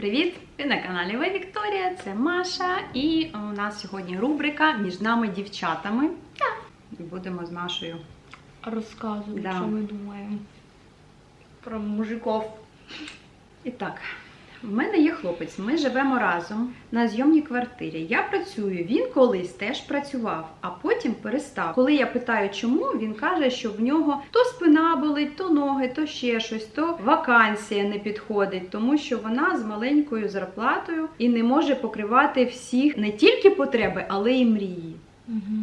привіт! Ви на каналі Ви Вікторія, це Маша, і у нас сьогодні рубрика між нами дівчатами. І будемо з Машою розказувати, Да. що ми думаємо про мужиків. І так, в мене є хлопець, ми живемо разом на зйомній квартирі. Я працюю, він колись теж працював, а потім перестав. Коли я питаю, чому, він каже, що в нього то спина болить, то ноги, то ще щось, то вакансія не підходить, тому що вона з маленькою зарплатою і не може покривати всіх не тільки потреби, але й мрії.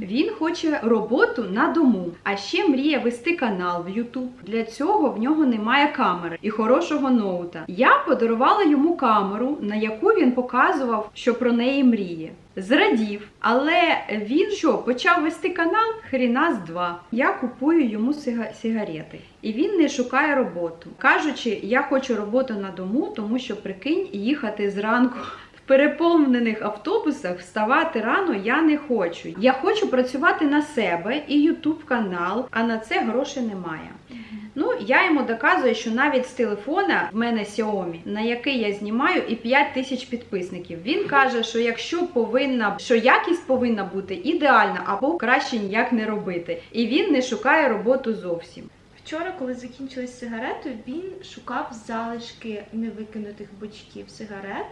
Він хоче роботу на дому, а ще мріє вести канал в YouTube. Для цього в нього немає камери і хорошого ноута. Я подарувала йому камеру, на яку він показував, що про неї мріє. Зрадів, але він що почав вести канал хріна з два. Я купую йому сига- сигарети, і він не шукає роботу. Кажучи, я хочу роботу на дому, тому що прикинь, їхати зранку переповнених автобусах вставати рано я не хочу. Я хочу працювати на себе і Ютуб канал, а на це грошей немає. Ну, я йому доказую, що навіть з телефона в мене Xiaomi, на який я знімаю, і 5 тисяч підписників. Він каже, що якщо повинна, що якість повинна бути ідеальна, або краще ніяк не робити. І він не шукає роботу зовсім. Вчора, коли закінчились сигарети, він шукав залишки невикинутих бочків сигарет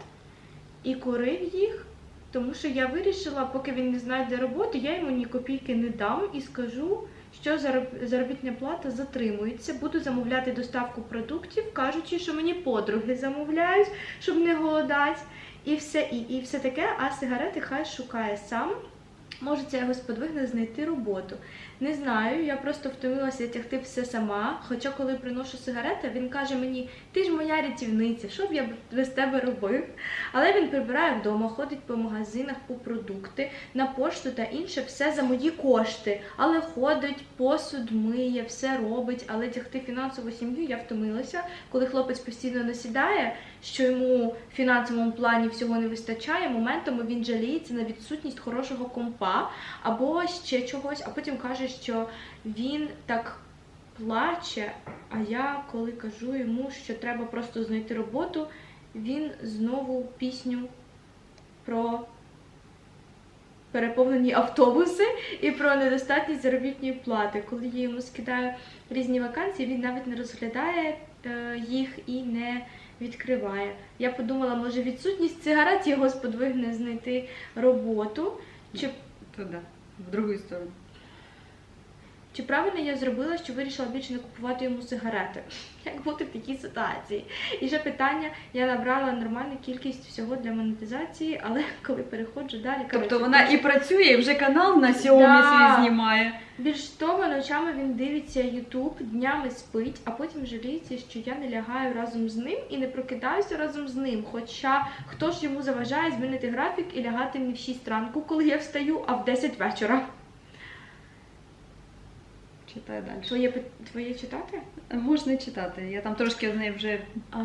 і курив їх. Тому що я вирішила, поки він не знайде роботу, я йому ні копійки не дам і скажу, що заробітна плата затримується. Буду замовляти доставку продуктів, кажучи, що мені подруги замовляють, щоб не голодать, і все, і, і все таке, а сигарети хай шукає сам. Може, це його сподвигне знайти роботу. Не знаю, я просто втомилася тягти все сама. Хоча, коли приношу сигарети, він каже мені: ти ж моя рятівниця, що б я без тебе робив? Але він прибирає вдома, ходить по магазинах, по продукти, на пошту та інше, все за мої кошти. Але ходить, посуд миє, все робить. Але тягти фінансову сім'ю я втомилася, коли хлопець постійно насідає, що йому в фінансовому плані всього не вистачає. Моментами він жаліється на відсутність хорошого компа або ще чогось, а потім каже, що він так плаче. А я, коли кажу йому, що треба просто знайти роботу, він знову пісню про переповнені автобуси і про недостатність заробітної плати. Коли я йому скидаю різні вакансії, він навіть не розглядає е, їх і не відкриває. Я подумала, може відсутність сигарет його сподвигне знайти роботу. Чи Туди, в другу сторону. Чи правильно я зробила, що вирішила більше не купувати йому сигарети? Як бути в такій ситуації? І ще питання: я набрала нормальну кількість всього для монетизації, але коли переходжу далі, Тобто коротше, вона і працює, і вже канал на Xiaomi Да. свій знімає. більш того, ночами він дивиться YouTube, днями спить, а потім жаліється, що я не лягаю разом з ним і не прокидаюся разом з ним. Хоча хто ж йому заважає змінити графік і лягати не в 6 ранку, коли я встаю, а в 10 вечора. Читай далі. Твоє твоє читати? Можна читати. Я там трошки з нею вже А,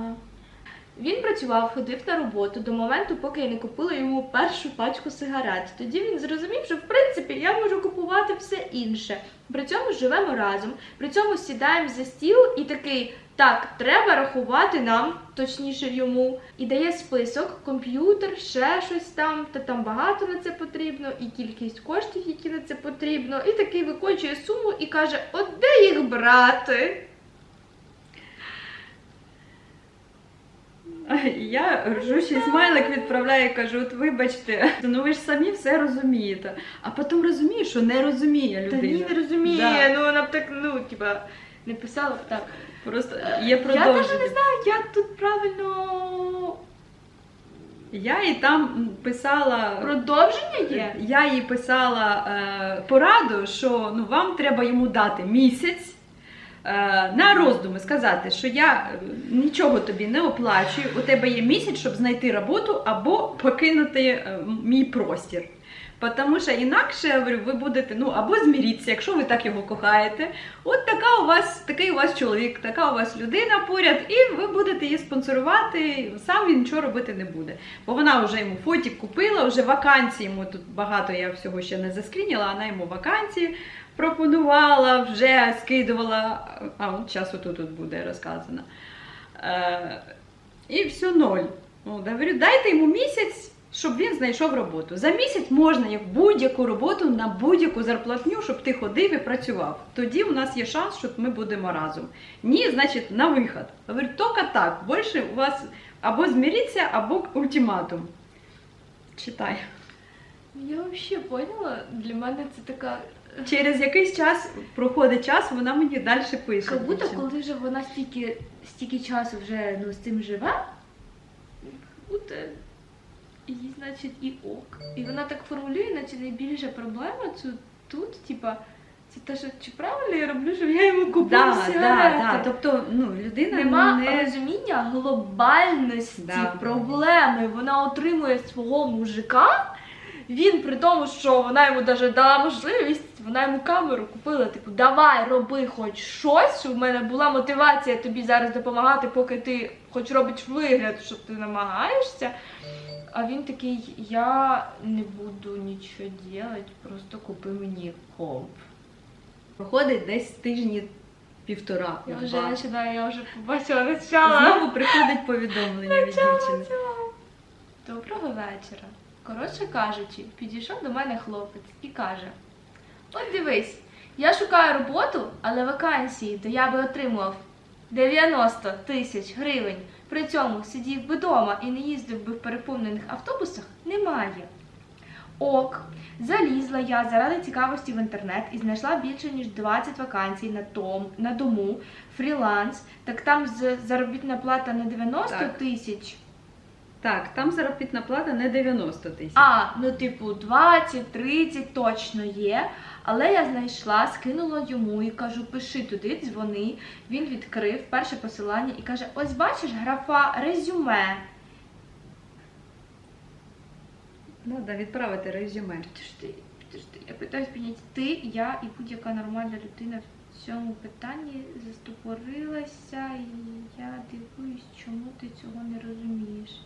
Він працював, ходив на роботу до моменту, поки я не купила йому першу пачку сигарет. Тоді він зрозумів, що в принципі я можу купувати все інше. При цьому живемо разом, при цьому сідаємо за стіл і такий. Так, треба рахувати нам, точніше йому, і дає список, комп'ютер, ще щось там, та там багато на це потрібно, і кількість коштів, які на це потрібно, і такий викочує суму і каже: От де їх брати? Я ржущий смайлик відправляю і кажу: от вибачте, ну ви ж самі все розумієте. А потім розумію, що не розуміє Та людина. ні, не розуміє, Да. ну вона б так, ну, типа, не писала б так. Просто є Я навіть не знаю, як тут правильно Я їй там писала. продовження є. Я їй писала е, пораду, що ну вам треба йому дати місяць. е, На роздуми сказати, що я е, нічого тобі не оплачую, у тебе є місяць, щоб знайти роботу або покинути е, мій простір. Тому що інакше я говорю, ви будете ну або зміріться, якщо ви так його кохаєте. От така у вас, такий у вас чоловік, така у вас людина поряд, і ви будете її спонсорувати. Сам він нічого робити не буде. Бо вона вже йому фотік купила, вже вакансії йому тут багато я всього ще не заскрініла, вона йому вакансії пропонувала, вже скидувала. А от часу тут, буде розказано. Е, і все ноль. От, говорю, дайте йому місяць, щоб він знайшов роботу. За місяць можна як будь-яку роботу на будь-яку зарплатню, щоб ти ходив і працював. Тоді у нас є шанс, що ми будемо разом. Ні, значить, на виход. Говорю, тільки так. Більше у вас або зміріться, або ультиматум. Читай. Я взагалі поняла, для мене це така. Через якийсь час проходить час, вона мені далі пише. Як будто коли вже вона стільки, стільки часу вже ну, з цим живе, будто їй, значить, і ок. І вона так формулює, наче найбільша проблема це тут, типа, це те, що чи правильно я роблю, що я йому купив Да, да, да. Тобто, ну, людина Нема не розуміння глобальності Да. проблеми. Вона отримує свого мужика. Він при тому, що вона йому даже дала можливість, вона йому камеру купила. Типу, давай, роби хоч щось, щоб в мене була мотивація тобі зараз допомагати, поки ти хоч робиш вигляд, що ти намагаєшся. А він такий, я не буду нічого робити, просто купи мені комп. проходить десь тижні півтора. Я вже починаю, я вже побачила начало. Знову приходить повідомлення від дівчини. Доброго вечора. Коротше кажучи, підійшов до мене хлопець і каже: От дивись, я шукаю роботу, але вакансії, то я би отримував 90 тисяч гривень. При цьому сидів би вдома і не їздив би в переповнених автобусах, немає. Ок, залізла я заради цікавості в інтернет і знайшла більше ніж 20 вакансій на том, на дому, фріланс. Так там заробітна плата не 90 Так. тисяч. Так, там заробітна плата не 90 тисяч. А, ну типу 20-30 точно є. Але я знайшла, скинула йому і кажу, пиши туди, дзвони. Він відкрив перше посилання і каже: ось бачиш, графа резюме. Треба відправити резюме. Підожди, підожди. Я питаюсь підняти ти, я і будь-яка нормальна людина в цьому питанні застопорилася, і я дивуюсь, чому ти цього не розумієш.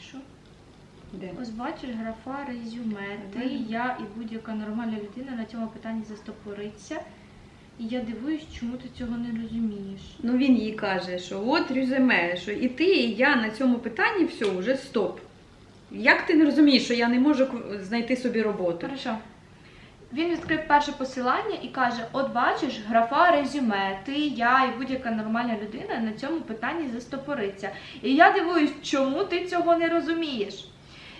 Що? Де? Ось бачиш графа резюме. Ти, я і будь-яка нормальна людина на цьому питанні застопориться. І я дивуюсь, чому ти цього не розумієш. Ну він їй каже, що от резюме, що і ти, і я на цьому питанні все, вже стоп. Як ти не розумієш, що я не можу знайти собі роботу? Хорошо. Він відкрив перше посилання і каже: От бачиш, графа резюме, ти, я і будь-яка нормальна людина на цьому питанні застопориться. І я дивуюсь, чому ти цього не розумієш.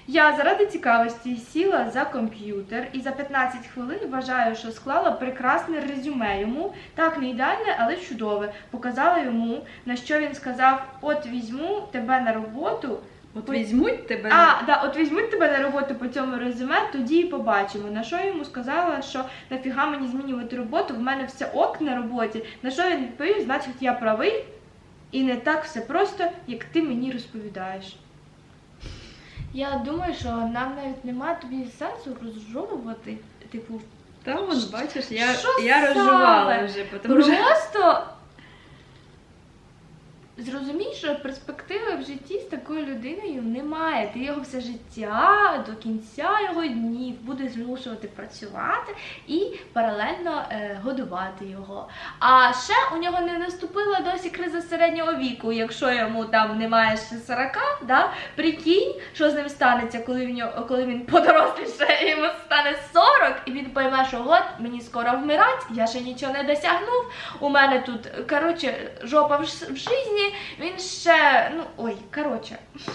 Я заради цікавості сіла за комп'ютер і за 15 хвилин вважаю, що склала прекрасне резюме йому, так не ідеальне, але чудове. Показала йому, на що він сказав: От візьму тебе на роботу. От Ой. візьмуть тебе. А, да, от візьмуть тебе на роботу по цьому резюме, тоді і побачимо. На що йому сказала, що нафіга мені змінювати роботу, в мене все ок на роботі. На що він відповів, значить я правий, і не так все просто, як ти мені розповідаєш. Я думаю, що нам навіть немає тобі сенсу розжовувати, типу, Та вон, бачиш, я, Що я розжувала вже, тому що просто зрозумій, що перспективи в житті з такою людиною немає. Ти його все життя до кінця його днів будеш змушувати працювати і паралельно е, годувати його. А ще у нього не наступила досі криза середнього віку, якщо йому там немає ще 40, да? прикинь, що з ним станеться, коли він, коли він подоросліше, йому стане 40, і він пойме, що от мені скоро вмирать, я ще нічого не досягнув. У мене тут, коротше, жопа в житті, він ще, ну, ой, коротше.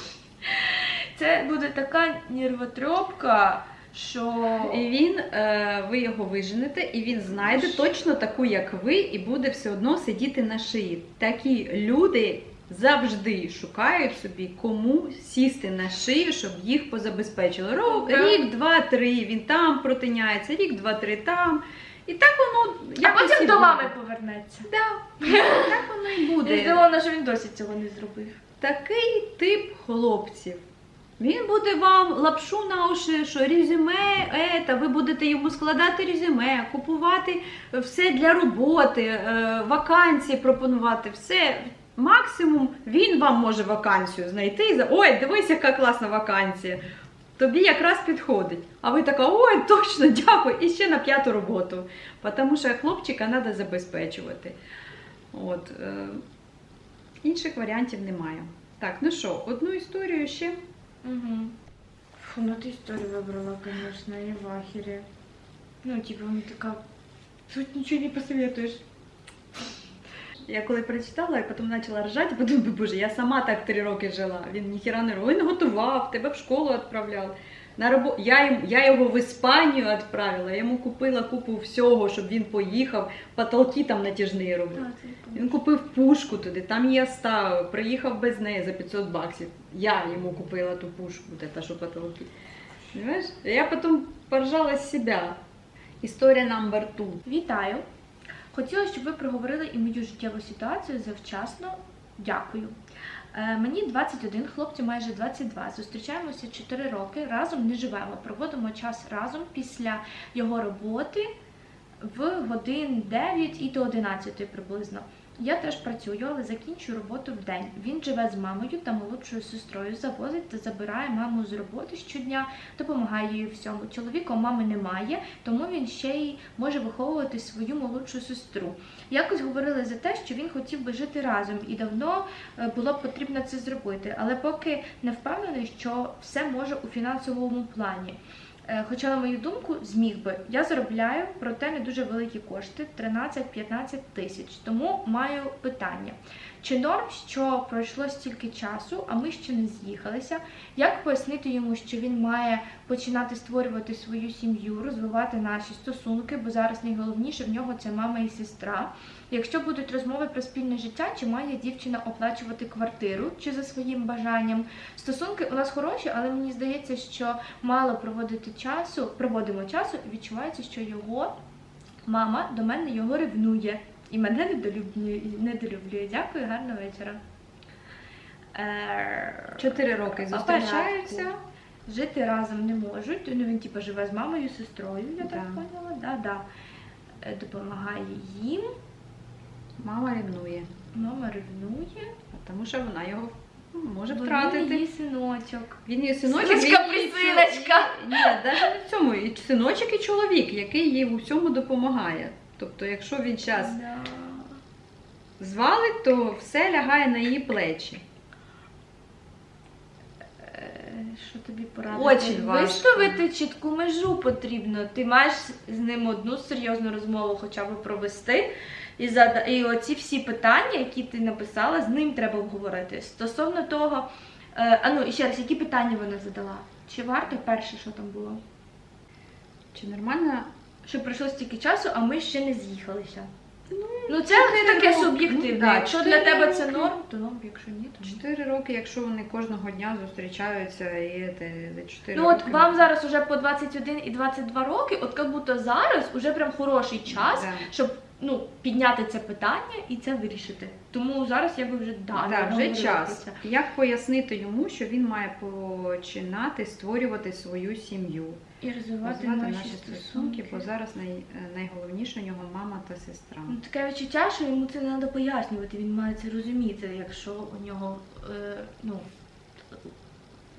Це буде така нервотрепка, що. і він, е, ви його виженете, і він знайде точно таку, як ви, і буде все одно сидіти на шиї. Такі люди завжди шукають собі, кому сісти на шию, щоб їх позабезпечили. Ро- Да. Рік, два, три, він там протиняється, рік, два, три там. І так воно А якось і потім до буде. мами повернеться. Да. Так воно і Я буде. здивована, що він досі цього не зробив. Такий тип хлопців. Він буде вам лапшу на уші, що резюме, ета, ви будете йому складати резюме, купувати все для роботи, е, вакансії пропонувати, все. Максимум він вам може вакансію знайти і за ой, дивись, яка класна вакансія. Тобі якраз підходить. А ви така, ой, точно, дякую, і ще на п'яту роботу. Тому що хлопчика треба забезпечувати. От, е, інших варіантів немає. Так, ну що, одну історію ще. Угу. Фу, ну ти історію вибрала, звісно, я в ахері. Ну, типу, вона така. Тут нічого не посоветуєш. Я коли прочитала, я потім почала ржати, подумала, боже, я сама так три роки жила. Він ніхіра не робив. Він готував, тебе в школу відправляв. На робо... я, їм- я його в Іспанію відправила, я йому купила купу всього, щоб він поїхав, потолки там натяжні робив. Він купив пушку туди, там її оставив, приїхав без неї за 500 баксів. Я йому купила ту пушку, вот это, що потолки. Понимаєш? Я потім поржала з себе. Історія number two. Вітаю! Хотіла, щоб ви проговорили і мою життєву ситуацію завчасно. Дякую. Е, мені 21, хлопцю майже 22. Зустрічаємося 4 роки, разом не живемо. Проводимо час разом після його роботи в годин 9 і до 11 приблизно. Я теж працюю, але закінчую роботу в день. Він живе з мамою та молодшою сестрою, завозить та забирає маму з роботи щодня, допомагає їй всьому. Чоловіка мами немає, тому він ще й може виховувати свою молодшу сестру. Якось говорили за те, що він хотів би жити разом, і давно е, було б потрібно це зробити, але поки не впевнений, що все може у фінансовому плані. Е, Хоча, на мою думку, зміг би. Я заробляю, проте не дуже великі кошти 13-15 тисяч. Тому маю питання: чи норм, що пройшло стільки часу, а ми ще не з'їхалися? Як пояснити йому, що він має починати створювати свою сім'ю, розвивати наші стосунки, бо зараз найголовніше в нього це мама і сестра. Якщо будуть розмови про спільне життя, чи має дівчина оплачувати квартиру, чи за своїм бажанням? Стосунки у нас хороші, але мені здається, що мало проводити часу, проводимо часу, і відчувається, що його мама до мене його ревнує і мене недолюблює. недолюблює. Дякую, гарного вечора. Е, Чотири роки зустрічаються. Жити разом не можуть. Ну він типу живе з мамою, сестрою, я так поняла. Да, да. Е, Допомагає їм. Мама рівнує, Мама ревнує. тому що вона його ну, може бо Він її синочок. Він є синочок, Синочка, присиночка. Ні, навіть не в цьому. І синочок і чоловік, який їй у всьому допомагає. Тобто, якщо він час звалить, то все лягає на її плечі. Е, Що тобі порадити? Виставити чітку межу потрібно. Ти маєш з ним одну серйозну розмову хоча б провести. І, зада... і оці всі питання, які ти написала, з ним треба обговорити. Стосовно того, е, а ну і ще раз, які питання вона задала? Чи варто перше, що там було? Чи нормально? Що пройшло стільки часу, а ми ще не з'їхалися. Ну, це не таке суб'єктивне. Ну, да, якщо чотири для тебе це роки. норм, то норм, якщо ні, то ні. Чотири роки, якщо вони кожного дня зустрічаються, і це за чотири Ну от роки. вам зараз уже по 21 і 22 роки, от як будто зараз уже прям хороший час, Да. щоб ну підняти це питання і це вирішити. Тому зараз я би вже да, Так, вже час. це. Як пояснити йому, що він має починати створювати свою сім'ю, і розвивати наші, наші стосунки, бо зараз най, найголовніше у нього мама та сестра. Ну, таке відчуття, що йому це не треба пояснювати. Він має це розуміти, якщо у нього е, ну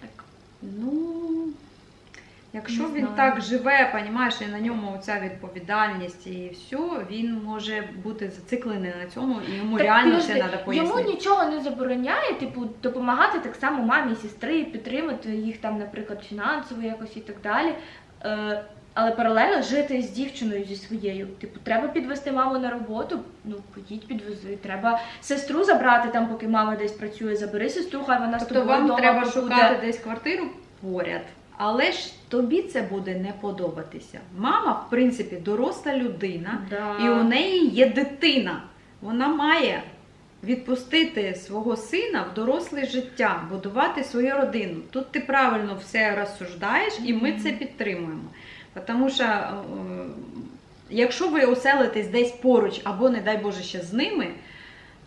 так. Ну, якщо Не він знаю. так живе, понімаєш, і на ньому оця відповідальність і все, він може бути зациклений на цьому, і йому Так, реально це треба пояснити. Йому нічого не забороняє, типу, допомагати так само мамі і сестри, підтримати їх там, наприклад, фінансово якось і так далі. Е, але паралельно жити з дівчиною зі своєю. Типу, треба підвести маму на роботу. Ну, поїдь, підвези. Треба сестру забрати там, поки мама десь працює. Забери сестру, хай вона з Тобто вам треба побуде. шукати десь квартиру поряд. Але ж тобі це буде не подобатися. Мама, в принципі, доросла людина, Да. і у неї є дитина. Вона має відпустити свого сина в доросле життя, будувати свою родину. Тут ти правильно все розсуждаєш, і ми це підтримуємо. Тому що, е, якщо ви оселитесь десь поруч, або, не дай Боже, ще з ними,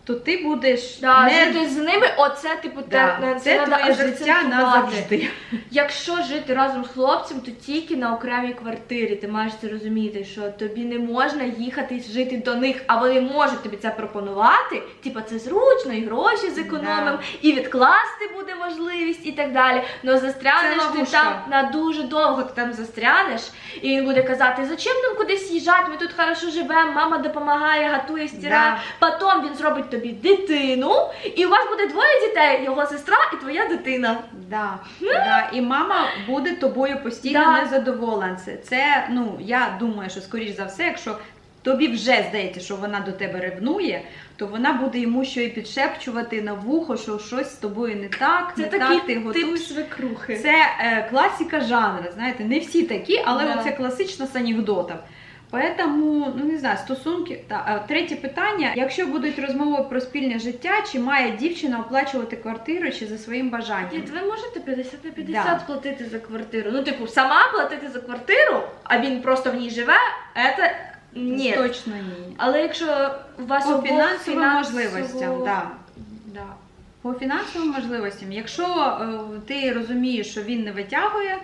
то ти будеш Да, не жити з ними, оце типу Да, те, це твоє життя назавжди. Якщо жити разом з хлопцем, то тільки на окремій квартирі. Ти маєш це розуміти, що тобі не можна їхати жити до них, а вони можуть тобі це пропонувати. Типа це зручно, і гроші зекономимо, Да. і відкласти буде можливість, і так далі. Но застрянеш ти там на дуже довго ти там застрянеш, і він буде казати, зачем нам кудись їжджати? Ми тут хорошо живемо, мама допомагає, готує, стирає. Да. Потім він зробить тобі дитину, і у вас буде двоє дітей, його сестра і твоя дитина. Да, да. І мама буде тобою постійно Да. незадоволена. Це, це, ну, я думаю, що скоріш за все, якщо тобі вже здається, що вона до тебе ревнує, то вона буде йому що і підшепчувати на вухо, що щось з тобою не так, Це не такий так ти тип готуєш. свекрухи. Це е, класика жанру, знаєте, не всі такі, але Да. це класично з анекдотів. Поэтому, ну не знаю, стосунки. Та, третє питання: якщо будуть розмови про спільне життя, чи має дівчина оплачувати квартиру чи за своїм бажанням? Дід, ви можете 50 на 50 Да. платити за квартиру. Ну, типу, сама платити за квартиру, а він просто в ній живе, це ні. Точно ні. Але якщо у вас По фінансовим фінансово- можливостям, да. Да. По фінансовим можливостям, якщо е, ти розумієш, що він не витягує,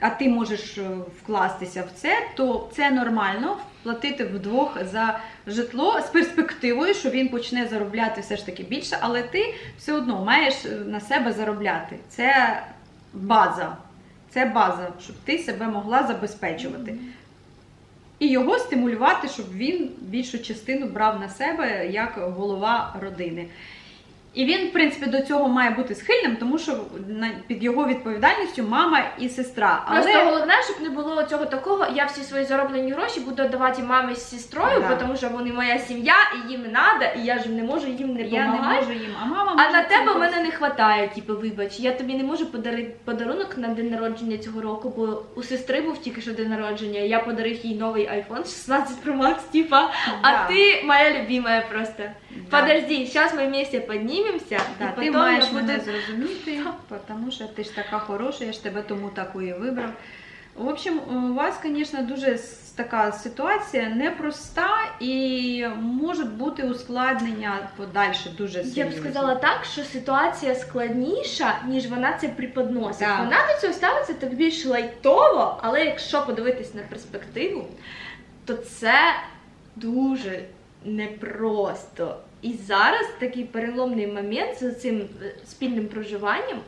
а ти можеш е, вкластися в це, то це нормально платити вдвох за житло з перспективою, що він почне заробляти все ж таки більше, але ти все одно маєш е, на себе заробляти. Це база. Це база, щоб ти себе могла забезпечувати. І його стимулювати, щоб він більшу частину брав на себе як голова родини. І він, в принципі, до цього має бути схильним, тому що під його відповідальністю мама і сестра. Просто головне, щоб не було цього такого, я всі свої зароблені гроші буду давати мамі з сестрою, Да. тому що вони моя сім'я, і їм треба, і я ж не можу їм не я не можу їм, а мама А на тебе в мене не вистачає, типу, вибач, я тобі не можу подарити подарунок на день народження цього року, бо у сестри був тільки що день народження, я подарив їй новий iPhone 16 Pro Max, типа, а ти моя любимая просто. Да. Подожди, сейчас мы вместе поднимемся, Да, ти маєш буду... мене зрозуміти, тому що ти ж така хороша, я ж тебе тому таку і вибрав. В общем, у вас, звісно, дуже така ситуація непроста і можуть бути ускладнення подальше дуже серйозні. Я б сказала так, що ситуація складніша, ніж вона це преподносить. Так. Вона до цього ставиться так більш лайтово, але якщо подивитись на перспективу, то це дуже непросто. І зараз такий переломний момент з цим е, спільним проживанням.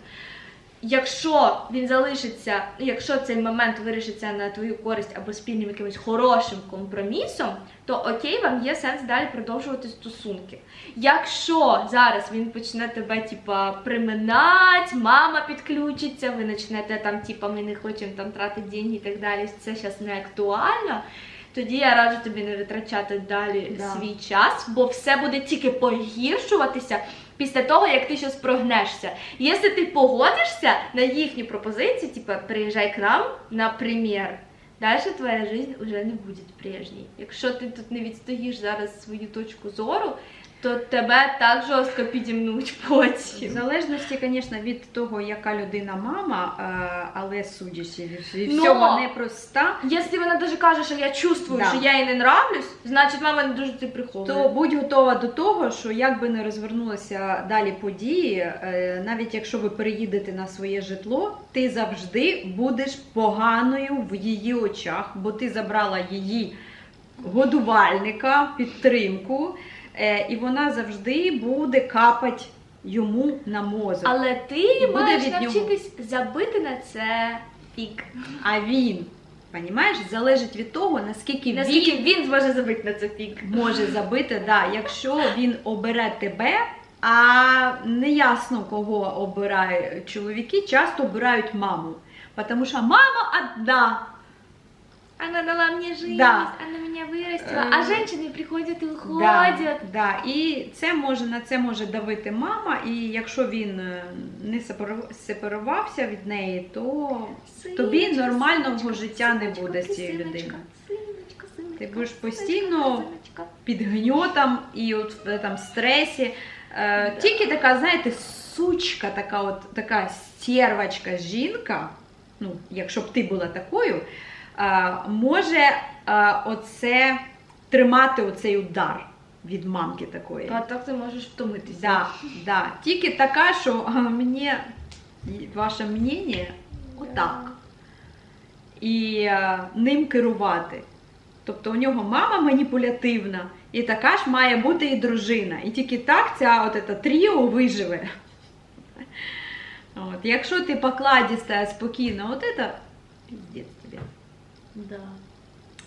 Якщо він залишиться, якщо цей момент вирішиться на твою користь або спільним якимось хорошим компромісом, то окей, вам є сенс далі продовжувати стосунки. Якщо зараз він почне тебе, типа, приминати, мама підключиться, ви почнете там, типа, ми не хочемо там тратити деньги і так далі, це зараз не актуально. Тоді я раджу тобі не витрачати далі Да. свій час, бо все буде тільки погіршуватися після того, як ти щось прогнешся. Якщо ти погодишся на їхні пропозиції, типа приїжджай к нам, наприклад, далі твоя життя вже не буде прежній. Якщо ти тут не відстоїш зараз свою точку зору, то тебе так жорстко підімнуть В залежності, звісно, від того, яка людина мама, е, але судячи від, Но- всього непроста, Якщо вона даже каже, що я чувствую, Да. що я їй не нравлюсь, значить мама не дуже це приховує. то будь готова до того, що як би не розвернулися далі події, е, навіть якщо ви переїдете на своє житло, ти завжди будеш поганою в її очах, бо ти забрала її годувальника, підтримку, і вона завжди буде капати йому на мозок. Але ти Буде маєш від нього. забити на це фік. А він, понімаєш, залежить від того, наскільки Наскільки він він зможе забити на це фік. може забити, да, якщо він обере тебе, а не ясно, кого обирають чоловіки, часто обирають маму. Тому що мама одна. Она дала мне жизнь, Да. она меня вырастила, Э, а женщины приходят и Да, уходят. да. І це може на це може давити мама, і якщо він е, не сепару- сепарувався від неї, то Синочка, Тобі нормального синочка, життя не синочка, буде з ти цією синочка, людиною. Синочка, синочка, Ти будеш синочка, постійно синочка. під гньотом і от в там стресі. Е, Тільки така, знаєте, сучка, така от така стервачка жінка, ну, якщо б ти була такою, е, може е, оце тримати оцей удар від мамки такої. А так ти можеш втомитися. Да, да. Тільки така, що мені ваше мнення отак. І е, ним керувати. Тобто у нього мама маніпулятивна, і така ж має бути і дружина. І тільки так ця от ета тріо виживе. От. Якщо ти покладіста спокійно, от це піздець. Да.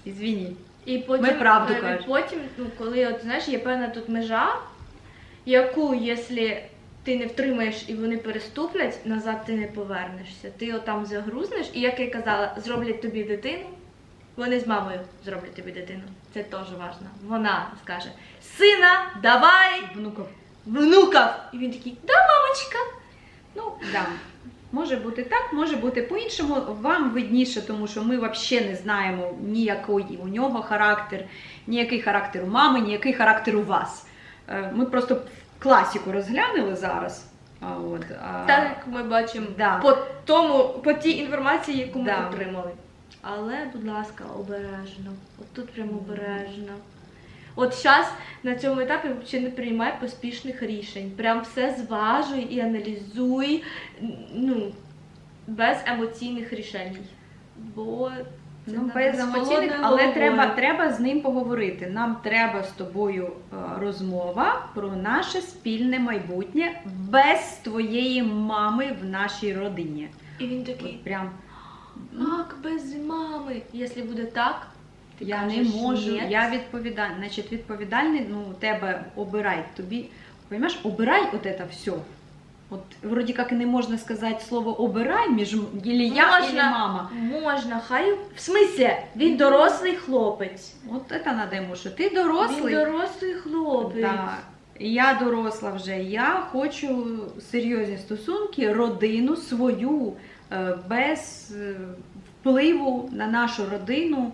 Ізвіні. І потім, Ми правду е, кажемо. потім, ну коли от знаєш, є певна тут межа, яку, якщо ти не втримаєш і вони переступлять, назад ти не повернешся. Ти отам загрузнеш, і як я казала, зроблять тобі дитину. Вони з мамою зроблять тобі дитину. Це теж важливо. Вона скаже: Сина, давай, Внуков. внуків! І він такий, да, мамочка. Ну, да. Може бути так, може бути по-іншому. Вам видніше, тому що ми взагалі не знаємо ніякий у нього характер, ніякий характер у мами, ніякий характер у вас. Е, Ми просто класіку розглянули зараз. А, От, а, Так ми бачимо Да. по тому, по тій інформації, яку ми Да. отримали. Але, будь ласка, обережно. От тут прямо обережно. От зараз на цьому етапі взагалі не приймай поспішних рішень. Прям все зважуй і аналізуй, ну, без емоційних рішень. Бо Ну, без емоційних, але треба, треба з ним поговорити. Нам треба з тобою е, розмова про наше спільне майбутнє без твоєї мами в нашій родині. І він такий, От прям як без мами. Якщо буде так, ти я не можу, «Ні». я відповідальний. Значить, відповідальний, ну, тебе обирай тобі. Понимаєш, обирай от це все. От вроді як і не можна сказати слово обирай між ілі я, Можна. ілі мама. Можна, хай. В смислі, він дорослий хлопець. От це треба йому, що ти дорослий. Він дорослий хлопець. Да. Я доросла вже. Я хочу серйозні стосунки, родину свою е, без е, впливу на нашу родину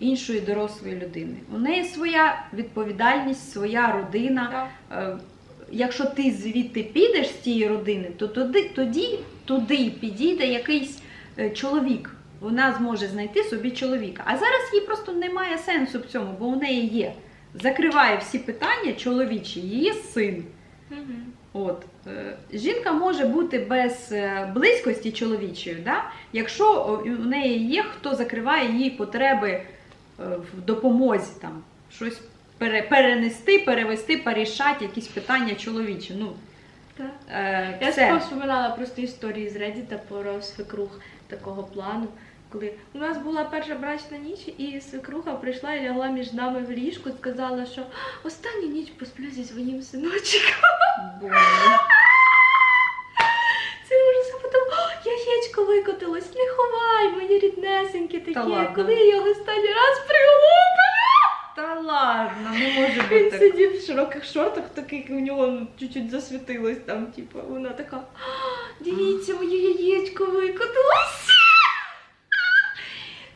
іншої дорослої людини. У неї своя відповідальність, своя родина. Так. Е, Якщо ти звідти підеш з тієї родини, то тоді, тоді туди підійде якийсь е, чоловік. Вона зможе знайти собі чоловіка. А зараз їй просто немає сенсу в цьому, бо у неї є. Закриває всі питання чоловічі, її син. Мгм. От е, жінка може бути без близькості чоловічої, да? якщо у неї є хто закриває її потреби в допомозі, там щось пере, перенести, перевести, порішати якісь питання чоловічі. Ну, Так. е, Я це. вспоминала просто історії з Reddit про свекрух такого плану. Коли у нас була перша брачна ніч, і свекруха прийшла і лягла між нами в ліжку, сказала, що останню ніч посплю зі своїм синочком. Боже. Яєчко викотилось, не ховай, мої ріднесенькі такі, Та ладно. коли я його останній раз прилупила. Та ладно, не може Він бути. сидів в широких шортах, такий у нього чуть-чуть засвітилось там, типу, вона така, дивіться, моє яєчко викотилось.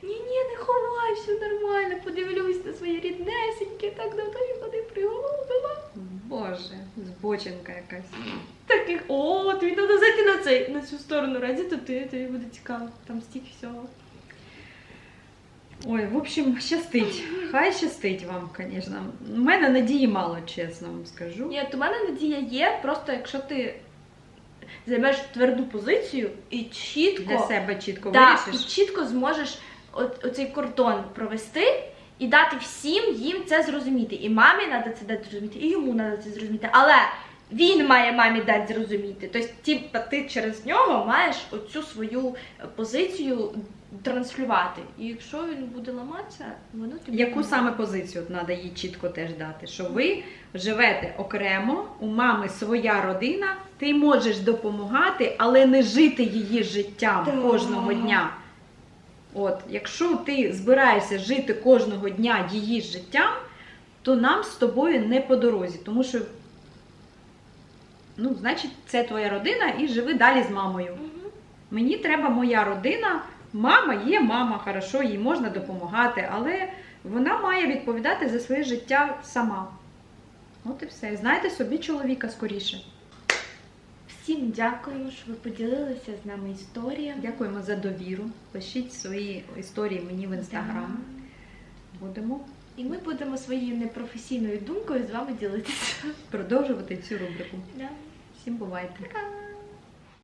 Ні-ні, не ховай, все нормально, подивлюсь на своє ріднесеньке, так давно його не приголубила. Боже, збоченка якась. Таких, о, тобі на цю сторону раді, то ти, тобі буде цікаво, там стільки всього. Ой, в общем, щастить. Хай щастить вам, звісно. У мене надії мало, чесно вам скажу. Ні, то в мене надія є, просто якщо ти займеш тверду позицію і чітко Для себе чітко Так, і чітко зможеш от, оцей кордон провести і дати всім їм це зрозуміти. І мамі треба це дати зрозуміти, і йому треба це зрозуміти. Але він має мамі дати зрозуміти. Тобто, типа, ти через нього маєш оцю свою е, позицію транслювати. І якщо він буде ламатися, воно тобі Яку не саме позицію треба їй чітко теж дати? Що ви живете окремо, у мами своя родина, ти можеш допомагати, але не жити її життям Так. кожного дня. От, якщо ти збираєшся жити кожного дня її життям, то нам з тобою не по дорозі, тому що, ну, значить, це твоя родина і живи далі з мамою. Мгм. Мені треба моя родина. Мама є мама, хорошо, їй можна допомагати, але вона має відповідати за своє життя сама. От і все. Знайте собі чоловіка скоріше. Всім дякуємо, що ви поділилися з нами історіями. Дякуємо за довіру. Пишіть свої історії мені в інстаграм. Будемо І ми будемо своєю непрофесійною думкою з вами ділитися. продовжувати цю рубрику. Да. Всім бувайте!